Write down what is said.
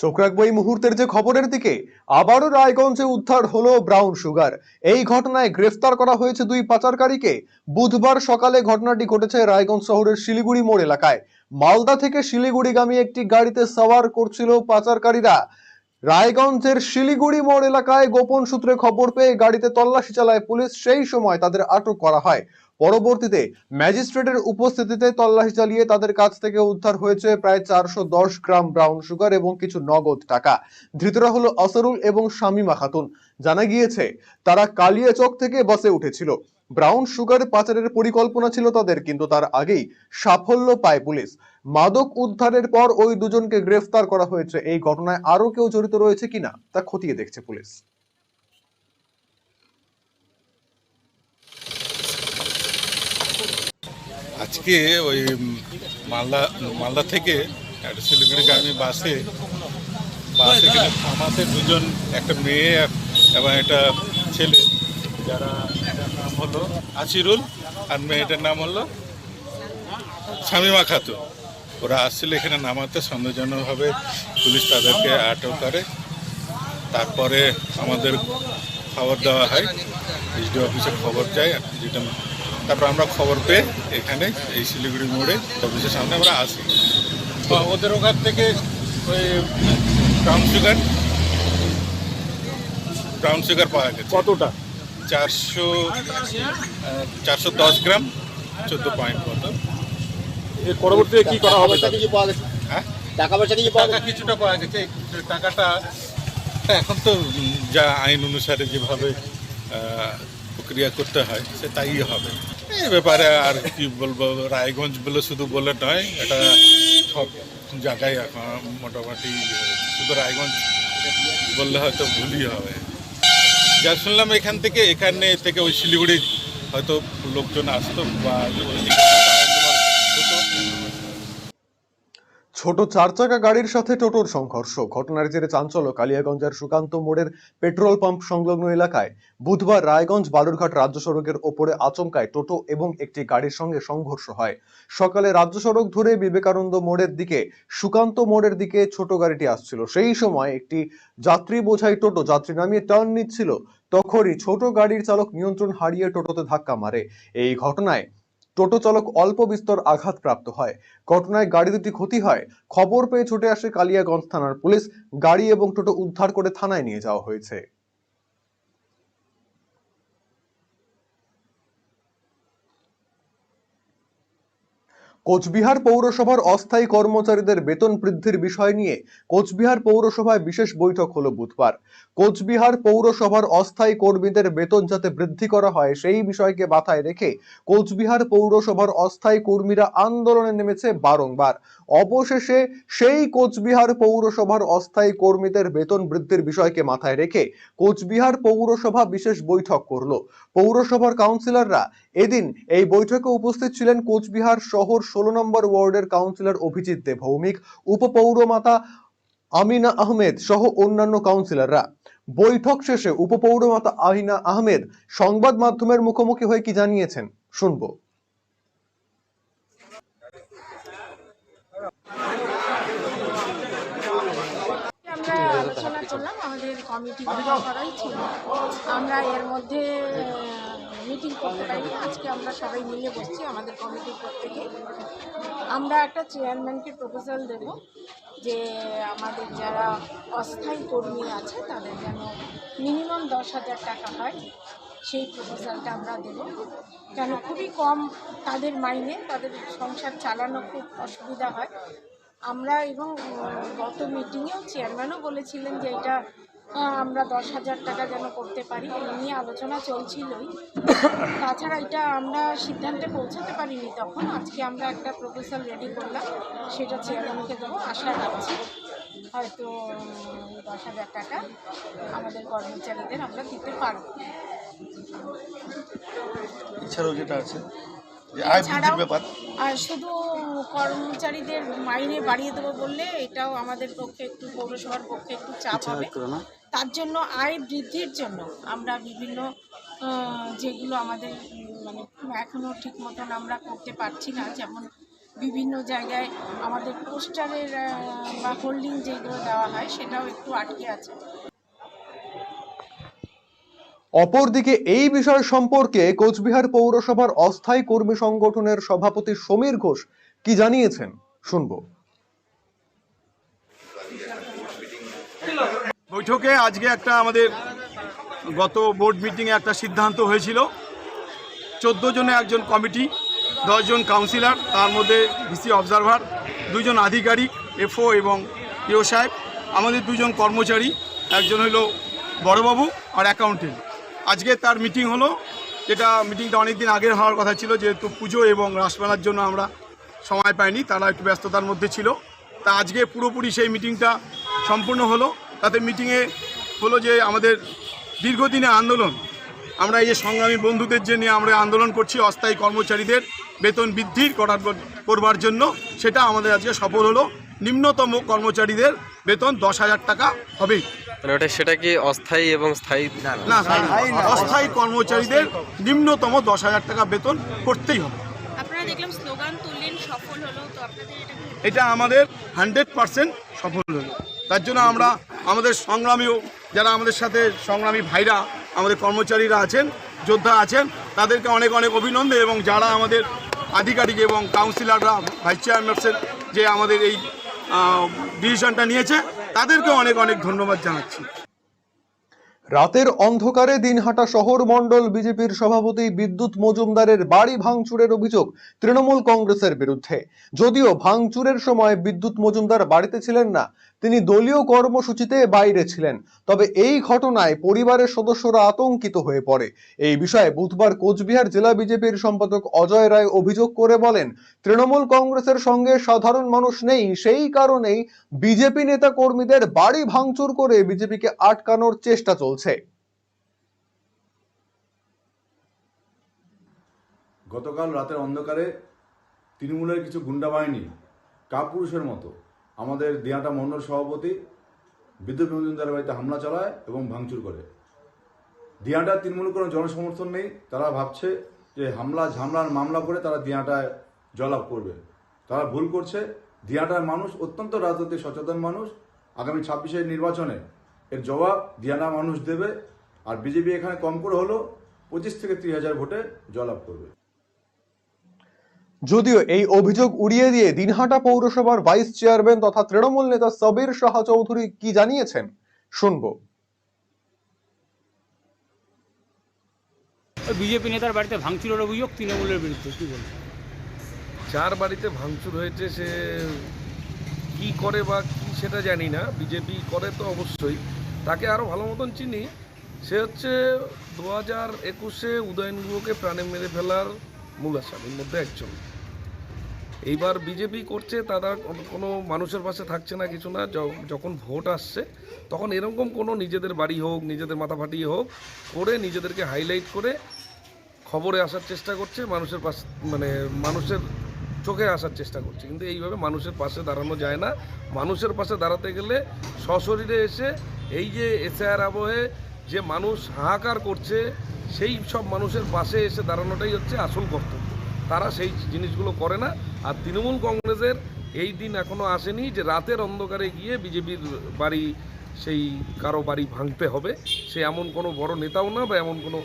চোখ রাখব এই মুহূর্তের যে খবরের দিকে। আবারও রায়গঞ্জে উদ্ধার হলো ব্রাউন সুগার। এই ঘটনায় গ্রেফতার করা হয়েছে দুই পাচারকারীকে। বুধবার সকালে ঘটনাটি ঘটেছে রায়গঞ্জ শহরের শিলিগুড়ি মোড় এলাকায়। মালদা থেকে শিলিগুড়িগামী একটি গাড়িতে সওয়ার করছিল পাচারকারীরা। রায়গঞ্জের শিলিগুড়ি মোড় এলাকায় গোপন সূত্রে খবর পেয়ে গাড়িতে তল্লাশি চালায় পুলিশ। সেই সময় তাদের আটক করা হয়। পরবর্তীতে ম্যাজিস্ট্রেটের উপস্থিতিতে তল্লাশি চালিয়ে তাদের কাছ থেকে উদ্ধার হয়েছে প্রায় চারশো দশ গ্রাম ব্রাউন সুগার এবং কিছু নগদ টাকা। ধৃতরা হলো আসরুল এবং শামিমা খাতুন। জানা গিয়েছে, তারা কালিয়াচক থেকে বাসে উঠেছিল। ব্রাউন সুগার পাচারের পরিকল্পনা ছিল তাদের, কিন্তু তার আগেই সাফল্য পায় পুলিশ। মাদক উদ্ধারের পর ওই দুজনকে গ্রেফতার করা হয়েছে। এই ঘটনায় আরও কেউ জড়িত রয়েছে কিনা তা খতিয়ে দেখছে পুলিশ। আজকে ওই মালদা মালদা থেকে একটা শিলিগুড়িগামী বাসে বাসে থামাতে দুজন, একটা মেয়ে এবং একটা ছেলে, যারা নাম হলো আসিরুল আর মেয়েটার নাম হলো শামিমা খাতুন। ওরা আসছিল এখানে নামাতে সন্দেহজনকভাবে পুলিশ তাদেরকে আটক করে। তারপরে আমাদের খবর দেওয়া হয় এইচডি অফিসে খবর যায় যেটা তারপর আমরা খবর পেয়ে এখানে এই শিলিগুড়ি মোড়ে অফিসের সামনে আমরা আসি। তো ওদের ওখান থেকে ওই ব্রাউন সুগার ব্রাউন সুগার পাওয়া গেছে। কতটা? চারশো চারশো দশ গ্রাম চোদ্দ পয়েন্ট মতো এর পরবর্তীতে কি করা হবে? কিছু পাওয়া গেছে। হ্যাঁ? টাকা পয়সা কিছু পাওয়া টাকা গেছে? কিছুটা পাওয়া গেছে। টাকাটা এখন তো যা আইন অনুসারে যেভাবে প্রক্রিয়া করতে হয় সে তাই হবে। এই ব্যাপারে আর কি বলব, রায়গঞ্জ বলে শুধু বলে নয়, এটা সব জায়গায় এখন মোটামুটি শুধু রায়গঞ্জ বললে হয়তো ভুলই হবে। যা শুনলাম এখান থেকে, এখানে থেকে ওই শিলিগুড়ি হয়তো লোকজন আসতো বা ছোট চার চাকা গাড়ির সাথে টোটোর সংঘর্ষ। ঘটনার জেরে চাঞ্চল্য কালিয়াগঞ্জের সুকান্ত মোড়ের পেট্রোল পাম্প সংলগ্ন এলাকায় বুধবার রায়গঞ্জ বালুরঘাট রাজ্য সড়কের ওপরে আচমকায় টোটো এবং একটি গাড়ির সঙ্গে সংঘর্ষ হয়। সকালে রাজ্য সড়ক ধরে বিবেকানন্দ মোড়ের দিকে সুকান্ত মোড়ের দিকে ছোট গাড়িটি আসছিল। সেই সময় একটি যাত্রী বোঝাই টোটো যাত্রী নামিয়ে টার্ন নিচ্ছিল। তখনই ছোট গাড়ির চালক নিয়ন্ত্রণ হারিয়ে টোটোতে ধাক্কা মারে। এই ঘটনায় টোটো চালক অল্প বিস্তর আঘাতপ্রাপ্ত হয়। ঘটনায় গাড়ি দুটি ক্ষতি হয়। খবর পেয়ে ছুটে আসে কালিয়াগঞ্জ থানার পুলিশ। গাড়ি এবং টোটো উদ্ধার করে থানায় নিয়ে যাওয়া হয়েছে। কোচবিহার পৌরসভার অস্থায়ী কর্মচারীদের বেতন বৃদ্ধির বিষয় নিয়ে কোচবিহার পৌরসভায় বিশেষ বৈঠক হলো বুধবার। কোচবিহার পৌরসভার অস্থায়ী কর্মীদের বেতন যাতে বৃদ্ধি করা হয়, সেই বিষয়কে মাথায় রেখে কোচবিহার পৌরসভার অস্থায়ী কর্মীরা আন্দোলনে নেমেছে বারংবার। অবশেষে সেই কোচবিহার পৌরসভার অস্থায়ী কর্মীদের বেতন বৃদ্ধির বিষয়কে মাথায় রেখে কোচবিহার পৌরসভা বিশেষ বৈঠক করল। পৌরসভার কাউন্সিলররা এদিন এই বৈঠকে উপস্থিত ছিলেন কোচবিহার শহর ষোলো নম্বর ওয়ার্ডের কাউন্সিলর অভিজিৎ দে ভৌমিক, উপপৌরমাতা আমিনা আহমেদ সহ অন্যান্য কাউন্সিলররা। বৈঠক শেষে উপপৌরমাতা আহিনা আহমেদ সংবাদ মাধ্যমের মুখোমুখি হয়ে কি জানিয়েছেন? শুনব। আমরা এর মধ্যে মিটিং করতে পারিনি আজকে আমরা সবাই মিলে বসছি, আমাদের কমিটির প্রত্যেকে। আমরা একটা চেয়ারম্যানকে প্রপোজাল দেব যে আমাদের যারা অস্থায়ী কর্মী আছে, তাদের যেন মিনিমাম দশ হাজার টাকা হয়। সেই প্রপোজালটা আমরা দেব। কেন? খুবই কম তাদের মাইনে, তাদের সংসার চালানো খুব অসুবিধা হয়। আমরা এবং গত মিটিংয়েও চেয়ারম্যানও বলেছিলেন যে এটা আমরা দশ হাজার টাকা যেন করতে পারি এই নিয়ে আলোচনা চলছিলই। তাছাড়া এটা আমরা সিদ্ধান্তে পৌঁছাতে পারিনি তখন আজকে আমরা একটা প্রপোজাল রেডি করলাম সেটা চেয়ারম্যানকে দেবো আশা রাখছি। হয়তো দশ হাজার টাকা আমাদের কর্মচারীদের আমরা দিতে পারব। এছাড়াও যেটা আছে যে আয় বৃদ্ধির এছাড়াও আর শুধু কর্মচারীদের মাইনে বাড়িয়ে দেবো বললে এটাও আমাদের পক্ষে একটু পৌরসভার পক্ষে একটু চাপ হবে। তার জন্য আয় বৃদ্ধির জন্য আমরা বিভিন্ন যেগুলো আমাদের মানে এখনও ঠিক মতন আমরা করতে পারছি না, যেমন বিভিন্ন জায়গায় আমাদের পোস্টারের বা হোল্ডিং যেগুলো দেওয়া হয় সেটাও একটু আটকে আছে। অপরদিকে এই বিষয় সম্পর্কে কোচবিহার পৌরসভার অস্থায়ী কর্মী সংগঠনের সভাপতি সমীর ঘোষ কি জানিয়েছেন? শুনব। বৈঠকে আজকে একটা আমাদের গত বোর্ড মিটিংয়ে একটা সিদ্ধান্ত হয়েছিল। চোদ্দ জনে একজন কমিটি দশজন কাউন্সিলর তার মধ্যে ভিসি অবজারভার দুজন আধিকারিক এফও এবং ইও সাহেব, আমাদের দুজন কর্মচারী, একজন হলো বড়বাবু আর অ্যাকাউন্টেন্ট আজকে তার মিটিং হলো। যেটা মিটিংটা অনেক দিন আগের হওয়ার কথা ছিল, যেহেতু পুজো এবং রাসমেলার জন্য আমরা সময় পাইনি, তারা একটু ব্যস্ততার মধ্যে ছিল। তা আজকে পুরোপুরি সেই মিটিংটা সম্পূর্ণ হলো। তাতে মিটিংয়ে হলো যে আমাদের দীর্ঘদিনের আন্দোলন। আমরা এই যে সংগ্রামী বন্ধুদের যে নিয়ে আমরা আন্দোলন করছি অস্থায়ী কর্মচারীদের বেতন বৃদ্ধির করার করবার জন্য সেটা আমাদের আজকে সফল হলো। নিম্নতম কর্মচারীদের বেতন দশ হাজার টাকা হবে মানে ওটা সেটা কি অস্থায়ী এবং স্থায়ী? না অস্থায়ী কর্মচারীদের নিম্নতম দশ হাজার টাকা বেতন করতেই হবে। আপনারা দেখলাম স্লোগান তুললেন সফল হলো তো আপনাদের এটা এটা আমাদের হান্ড্রেড পার্সেন্ট সফল হলো। তার জন্য আমরা আমাদের সংগ্রামীও, যারা আমাদের সাথে সংগ্রামী ভাইরা, আমাদের কর্মচারীরা আছেন, যোদ্ধা আছেন, তাদেরকে অনেক অনেক অভিনন্দন এবং যারা আমাদের আধিকারিক এবং কাউন্সিলররা, ভাইস চেয়ারম্যানসের যে আমাদের এই ডিসিশনটা নিয়েছে তাদেরকে অনেক অনেক ধন্যবাদ জানাচ্ছি। রাতের অন্ধকারে দিনহাটা শহর মণ্ডল বিজেপির সভাপতি বিদ্যুৎ মজুমদারের বাড়ি ভাঙচুরের অভিযোগ তৃণমূল কংগ্রেসের বিরুদ্ধে। যদিও ভাঙচুরের সময় বিদ্যুৎ মজুমদার বাড়িতে ছিলেন না, তিনি দলীয় কর্মসূচিতে বাইরে ছিলেন। তবে এই ঘটনায় পরিবারের সদস্যরা আতঙ্কিত হয়ে পড়ে। এই বিষয়ে বুধবার কোচবিহার জেলা বিজেপির সম্পাদক অজয় রায় অভিযোগ করে বলেন, তৃণমূল কংগ্রেসের সঙ্গে সাধারণ মানুষ নেই, সেই কারণেই বিজেপি নেতা কর্মীদের বাড়ি ভাঙচুর করে বিজেপিকে আটকানোর চেষ্টা চলছে। গতকাল রাতের অন্ধকারে তৃণমূলের কিছু গুন্ডা বাহিনী কাপুরুষের মতো আমাদের দিয়াটা মন্ডল সভাপতি বিদ্যুৎ মজুমদারের বাড়িতে হামলা চালায় এবং ভাঙচুর করে। দিয়াটা তৃণমূল কোনো জনসমর্থন নেই, তারা ভাবছে যে হামলা ঝামলার মামলা করে তারা দিয়াটায় জয়লাভ করবে। তারা ভুল করছে, দিয়াটার মানুষ অত্যন্ত রাজনৈতিক সচেতন মানুষ। আগামী ছাব্বিশের নির্বাচনে এর জবাব দিয়ানা মানুষ দেবে আর বিজেপি এখানে কম করে হলো পঁচিশ থেকে ত্রিশ হাজার ভোটে জয়লাভ করবে। যদিও এই অভিযোগ উড়িয়ে দিয়ে দিনহাটা পৌরসভার ভাইস চেয়ারম্যান তথা তৃণমূল নেতা সবির শাহ চৌধুরী কি জানিয়েছেন? শুনব। বিজেপি নেতার বাড়িতে ভাঙচুরের অভিযোগ তৃণমূলের বিরুদ্ধে কি বলবেন? যার বাড়িতে ভাঙচুর হয়েছে সে কি করে বা কি সেটা জানি না। বিজেপি করে তো অবশ্যই। তাকে আরও ভালো মতন চিনি। সে হচ্ছে দু হাজার একুশে উদয়ন গুহকে প্রাণে মেরে ফেলার মূল আসামির মধ্যে একজন। এইবার বিজেপি করছে, তারা কোনো- মানুষের পাশে থাকছে না, কিছু না। যখন ভোট আসছে, তখন এরকম কোনো নিজেদের বাড়ি হোক, নিজেদের মাথা ফাটিয়ে হোক, করে নিজেদেরকে হাইলাইট করে খবরে আসার চেষ্টা করছে, মানুষের পাশে মানে মানুষের চোখে আসার চেষ্টা করছে। কিন্তু এইভাবে মানুষের পাশে দাঁড়ানো যায় না। মানুষের পাশে দাঁড়াতে গেলে সশরীরে এসে এই যে এসআর আবহে যে মানুষ হাহাকার করছে, সেই সব মানুষের পাশে এসে দাঁড়ানোটাই হচ্ছে আসল কর্তব্য। তারা সেই জিনিসগুলো করে না। আর তৃণমূল কংগ্রেসের এই দিন এখনও আসেনি যে রাতের অন্ধকারে গিয়ে বিজেপির বাড়ি, সেই কারও বাড়ি ভাঙতে হবে। সে এমন কোনো বড় নেতাও না বা এমন কোনো